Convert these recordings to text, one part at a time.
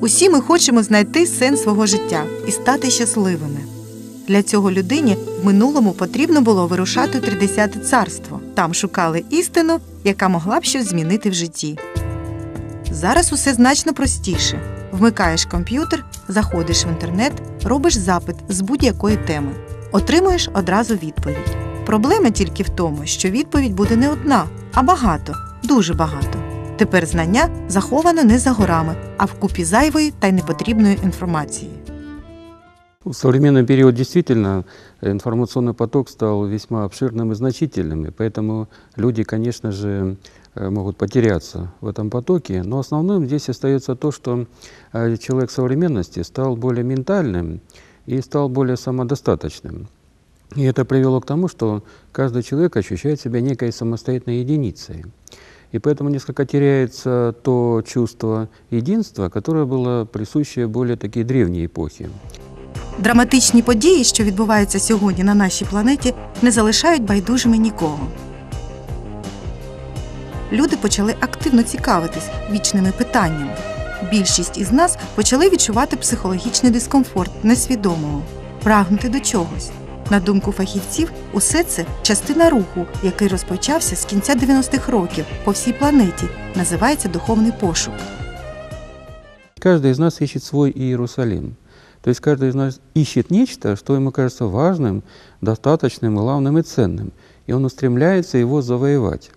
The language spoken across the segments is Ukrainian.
Усі ми хочемо знайти сенс свого життя і стати щасливими. Для цього людині в минулому потрібно було вирушати у тридесяте царство. Там шукали істину, яка могла б щось змінити в житті. Зараз усе значно простіше. Вмикаєш комп'ютер, заходиш в інтернет, робиш запит з будь-якої теми, отримуєш одразу відповідь. Проблема тільки в тому, що відповідь буде не одна, а багато, дуже багато. Тепер знання заховано не за горами, а вкупі зайвої та й непотрібної інформації. В современный период действительно информационный поток стал весьма обширным и значительным, и поэтому люди, конечно же, э, могут потеряться в этом потоке. Но основным здесь остается то, что э, человек современности стал более ментальным и стал более самодостаточным. И это привело к тому, что каждый человек ощущает себя некой самостоятельной единицей. И поэтому несколько теряется то чувство единства, которое было присуще более такие древней эпохи. Драматичні події, що відбуваються сьогодні на нашій планеті, не залишають байдужими нікого. Люди почали активно цікавитись вічними питаннями. Більшість із нас почали відчувати психологічний дискомфорт несвідомого, прагнути до чогось. На думку фахівців, усе це частина руху, який розпочався з кінця 90-х років по всій планеті, називається духовний пошук. Каждый из нас ищет свой Иерусалим. То есть каждый из нас ищет нечто, что ему кажется важным, достаточным, главным и ценным. И он устремляется его завоевать.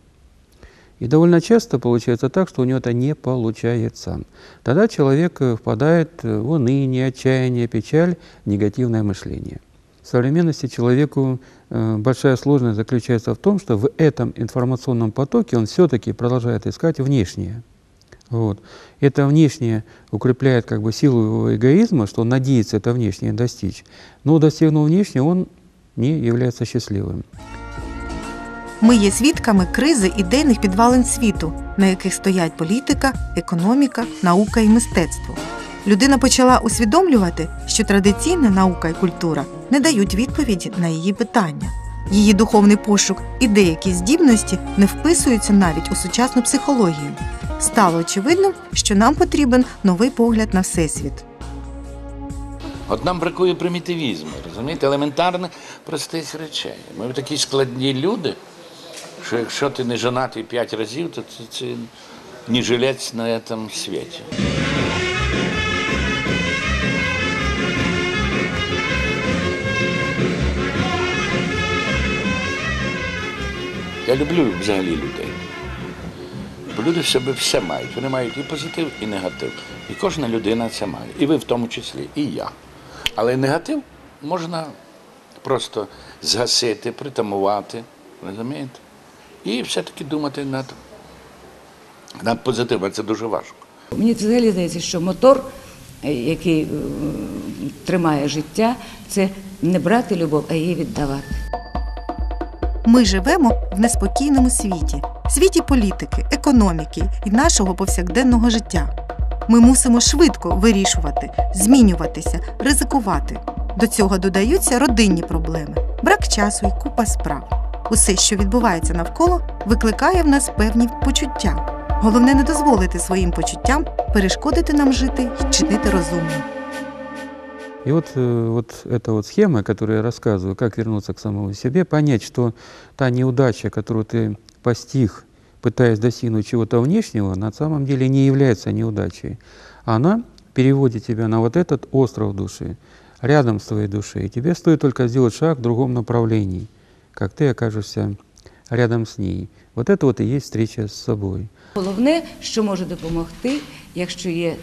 И довольно часто получается так, что у него это не получается. Тогда человек э, впадает в уныние, отчаяние, печаль, негативное мышление. В современности человеку э, большая сложность заключается в том, что в этом информационном потоке он все-таки продолжает искать внешнее. Вот. Это внешнее укрепляет как бы силу его эгоизма, что он надеется это внешнее достичь. Но достигнув внешнее, он не является счастливым. Ми є свідками кризи ідейних підвалин світу, на яких стоять політика, економіка, наука і мистецтво. Людина почала усвідомлювати, що традиційна наука і культура не дають відповіді на її питання. Її духовний пошук і деякі здібності не вписуються навіть у сучасну психологію. Стало очевидним, що нам потрібен новий погляд на всесвіт. От нам бракує примітивізму, розумієте, елементарних простих речей. Ми такі складні люди, що якщо ти не женатий п'ять разів, то це, це не жилець на цьому світі. Я люблю взагалі людей. Бо люди в себе все мають. Вони мають і позитив, і негатив. І кожна людина це має. І ви в тому числі, і я. Але негатив можна просто згасити, притамувати, розумієте? І все-таки думати над, над позитивом. Це дуже важко. Мені взагалі здається, що мотор, е, який е, тримає життя, це не брати любов, а її віддавати. Ми живемо в неспокійному світі, світі політики, економіки і нашого повсякденного життя. Ми мусимо швидко вирішувати, змінюватися, ризикувати. До цього додаються родинні проблеми, брак часу і купа справ. Усе, що відбувається навколо, викликає в нас певні почуття. Головне не дозволити своїм почуттям перешкодити нам жити і чинити розумно. И вот, э, вот эта вот схема, которую я рассказываю, как вернуться к самому себе, понять, что та неудача, которую ты постиг, пытаясь достигнуть чего-то внешнего, на самом деле не является неудачей. Она переводит тебя на вот этот остров души, рядом с твоей душой. И тебе стоит только сделать шаг в другом направлении, как ты окажешься рядом с ней. Вот это вот и есть встреча с собой. Головне, що може допомогти, якщо є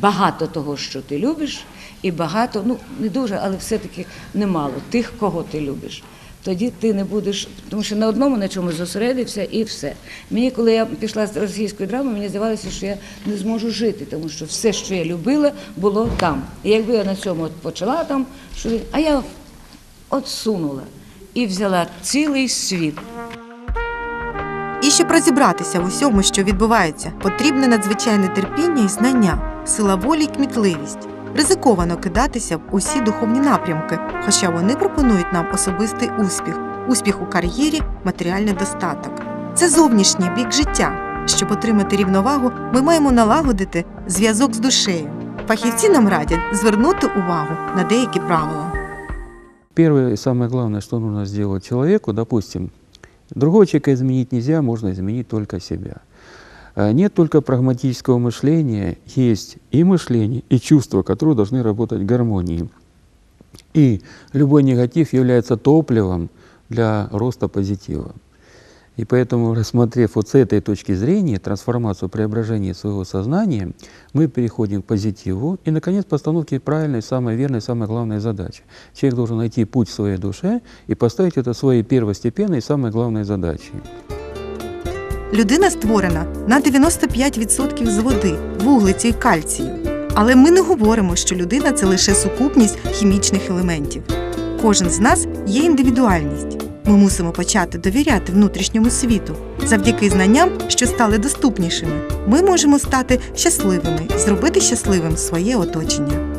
багато того, що ти любиш, і багато, ну не дуже, але все-таки немало тих, кого ти любиш. Тоді ти не будеш, тому що на одному на чомусь зосередився і все. Мені, коли я пішла з російської драми, мені здавалося, що я не зможу жити, тому що все, що я любила, було там. І якби я на цьому от почала там, що а я от сунула і взяла цілий світ. І щоб розібратися в усьому, що відбувається, потрібне надзвичайне терпіння і знання, сила волі й кмітливість. Ризиковано кидатися в усі духовні напрямки, хоча вони пропонують нам особистий успіх, успіх у кар'єрі, матеріальний достаток. Це зовнішній бік життя. Щоб отримати рівновагу, ми маємо налагодити зв'язок з душею. Фахівці нам радять звернути увагу на деякі правила. Первое и самое главное, что нужно сделать человеку, допустим, другого человека изменить нельзя, можно изменить только себя. А Нет только прагматического мышления, есть и мышление, и чувства, которые должны работать в гармонии. И любой негатив является топливом для роста позитива. И поэтому, рассмотрев вот с этой точки зрения трансформацию, преображение своего сознания, мы переходим к позитиву и, наконец, постановке правильной, самой верной, самой главной задачи. Человек должен найти путь в своей душе и поставить это своей первостепенной и самой главной задачей. Людина створена на 95% з води, вуглецю і кальцію. Але ми не говоримо, що людина це лише сукупність хімічних елементів. Кожен з нас є індивідуальність. Ми мусимо почати довіряти внутрішньому світу. Завдяки знанням, що стали доступнішими, ми можемо стати щасливими, зробити щасливим своє оточення.